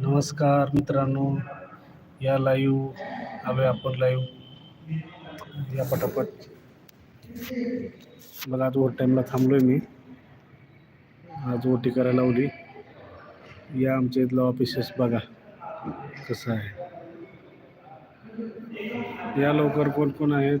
नमस्कार मित्रांनो या लाईव्ह आलो आपण लाईव्ह या पटापट. बघा आज ओव्हर टाईमला थांबलो आहे मी. आज ओटी करायला लावली. या आमच्या इथलं ऑफिसेस बघा कसं आहे. या लवकर कोण कोण आहेत?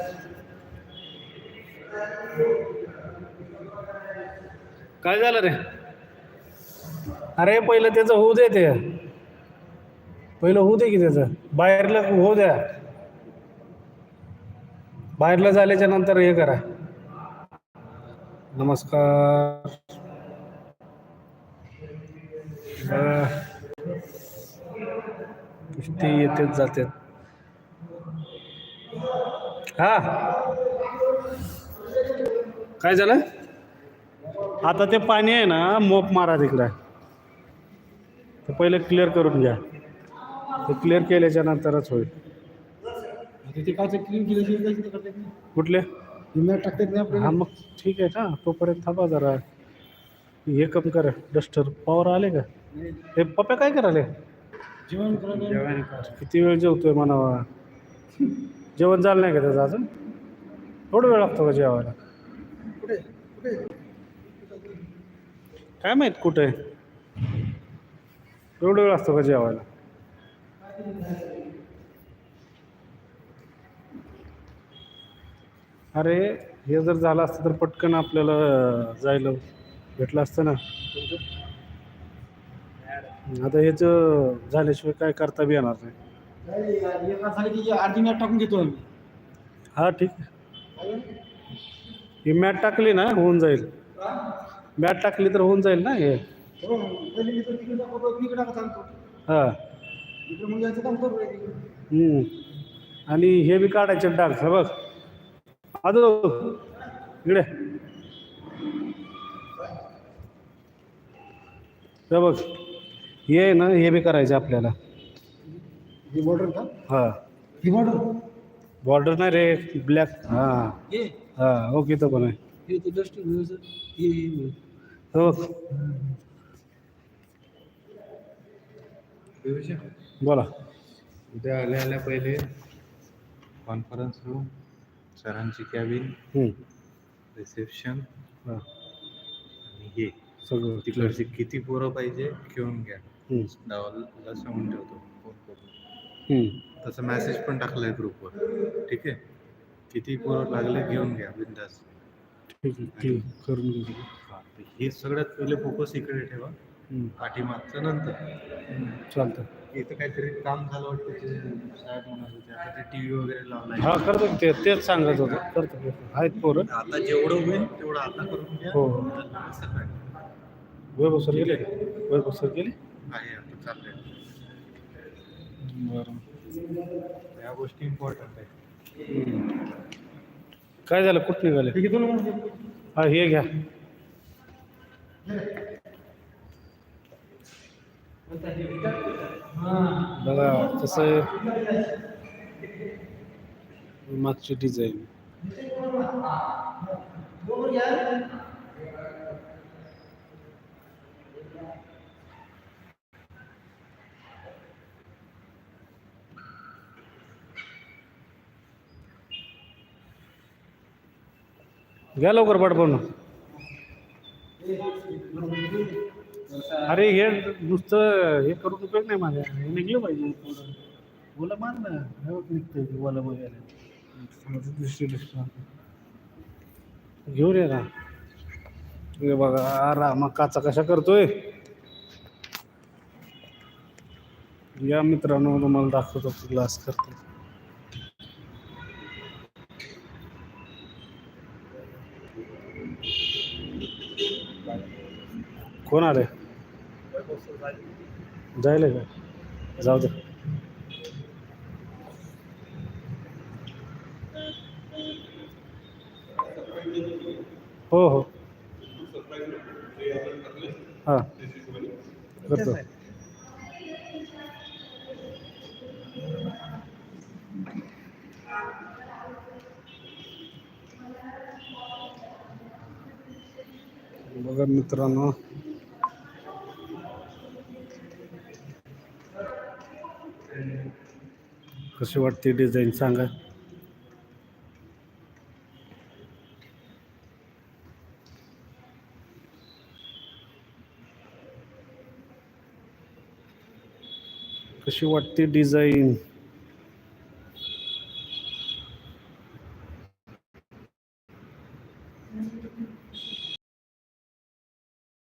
काय झालं रे? अरे पहिलं त्याचं होऊ दे ते. पहिलं होऊ दे की त्याचं. बाहेरला होऊ द्या. बाहेरला झाल्याच्यानंतर हे करा. नमस्कार. ते येतेच जातात. हा. काय झालं? आता ते पाणी आहे ना मोप मारा तिकडं. ते पहिले क्लिअर करून घ्या. ते क्लिअर केल्याच्या नंतरच होईल. तिथे काय क्लीन केलं कुठले? टाकतात नाही हा मग ठीक आहे ना तोपर्यंत थांबा जरा. हे कम कर. डस्टर पॉवर आले का? हे पप्पा काय करायले? जेवण करायला किती वेळ जेवतोय म्हणावा? जेवण झालं नाही का त्याचं अजून? थोडा वेळ लागतो का जेवायला? कुठे? कुठे? काय माहीत? कुठे? एवढा वेळ असतो का जेवायला? अरे हे जर झालं असतं तर पटकन आपल्याला जायला भेटलं असतं ना. आता हेच झाल्याशिवाय काय करता बी येणार नाही. अर्धी मॅट टाकून घेतो आम्ही हा ठीक आहे. ही मॅट टाकली ना होऊन जाईल. मॅट टाकली तर होऊन जाईल ना हे. हो, पहिले मी तर तिकडे दाखवतो मी इकडे टाकत आणतो हां. इकडे मग यायचं काम करू हम्म. आणि हे बी काढायचे डाग हे बघ. आदो इकडे. हे बघ हे आहे ना हे बी करायचं आपल्याला. ही बॉर्डर का? हा. ही बॉर्डर बॉर्डर नाही रे ब्लॅक हां. हे? हां ओके तर पण आहे. हे तर जस्ट हे हे. बघ बोला. उद्या आल्या आल्या पहिले. कॉन्फरन्स रूम सरांची कॅबिन हम्म. रिसेप्शन हा. आणि हे. सगळं. तिकडचे किती पोरं पाहिजे घेऊन घ्या. हम्म. डावाला सांगून ठेवतो फोन करून. हम्म. तसं मेसेज पण टाकलाय ग्रुपवर ठीक आहे? किती पोरं लागले घेऊन घ्या बिंदास. ठीक आहे ठीक करून घेऊ हे सगळ्यात पहिले फोकस इकडे ठेवा. हम्म. पाठीमागचं नंतर. चालतं. इथं काहीतरी काम झालं वाटतं ते साहेब टी व्ही वगैरे हा करतो की ते तेच सांगत होतं. करतो करतो. आहेत पोरं. आता जेवढं होईल तेवढं आता करून घ्या. हो. नंतर सकाळी वैभव सर गेले का? वैभव सर गेले? आहे आता चाललंय. बरं. या गोष्टी इम्पॉर्टंट आहे काय झालं? कुठं निघाले? हे हा हे घ्या. बघा कसं मागची डिझाईन घ्या लवकर पाठवून अरे हे नुसतं हे करून उपयोग नाही माझ्या. हे निघलं पाहिजे. बोला मान ना. निघतंय बोला दिसतं घेऊन ये ना. हे बघा रामा काचा कशा करतोय. या मित्रांनो तुम्हाला दाखवतो ग्लास करतो. कोण आले जायला का? जाऊ दे. हो हो. हां. करतो. बघा मित्रांनो. कशी वाटते डिझाईन सांगा. कशी वाटते डिझाईन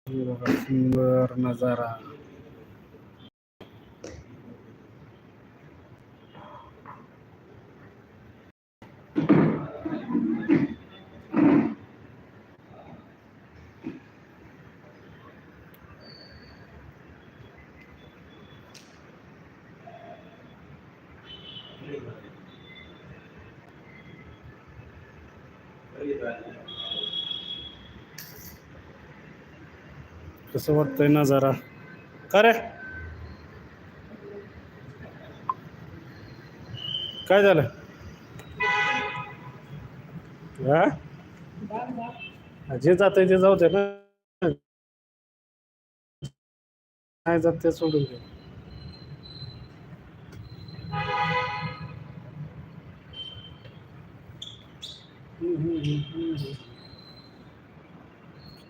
हे बघा सुंदर नजारा कसं वाटतंय ना जरा का रे? काय झालं? हा? जे जात ते जाऊ दे ना. नाही जात ते सोडून दे.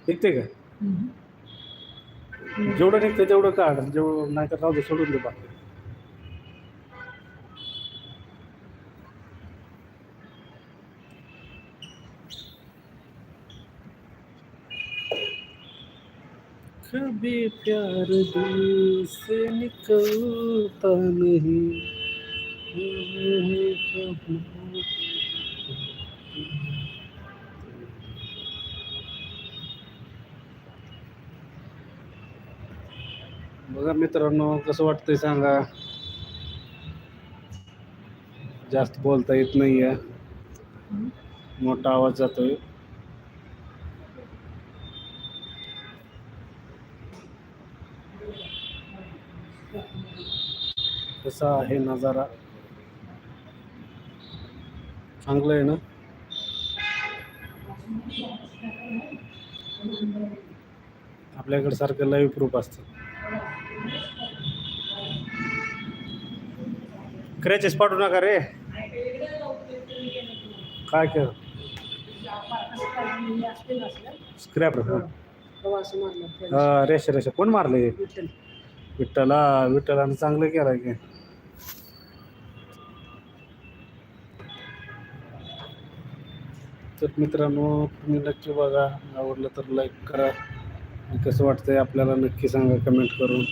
निघते का? जेवढं निघतं तेवढं काढ. जेवढं नाही तर राहू दे सोडून दे बाकी. कभी प्यार दिल से निकलता नहीं। बघा मित्रांनो कसं वाटतंय सांगा. जास्त बोलता येत नाही आहे मोठा आवाज जातोय. कसा आहे नजारा? चांगलं आहे ना? आपल्याकडे सारखं लाईव्ह प्रूफ असतं. क्रॅचेस पाठवू नका रे. काय केलं? स्क्रॅप हा. रेषा रेषा. कोण मारले विठ्ठला. विठ्ठलानं चांगलं केलं की. तर मित्रांनो तुम्ही नक्की बघा. आवडलं तर लाईक करा. कसं वाटतंय आपल्याला नक्की सांगा कमेंट करून.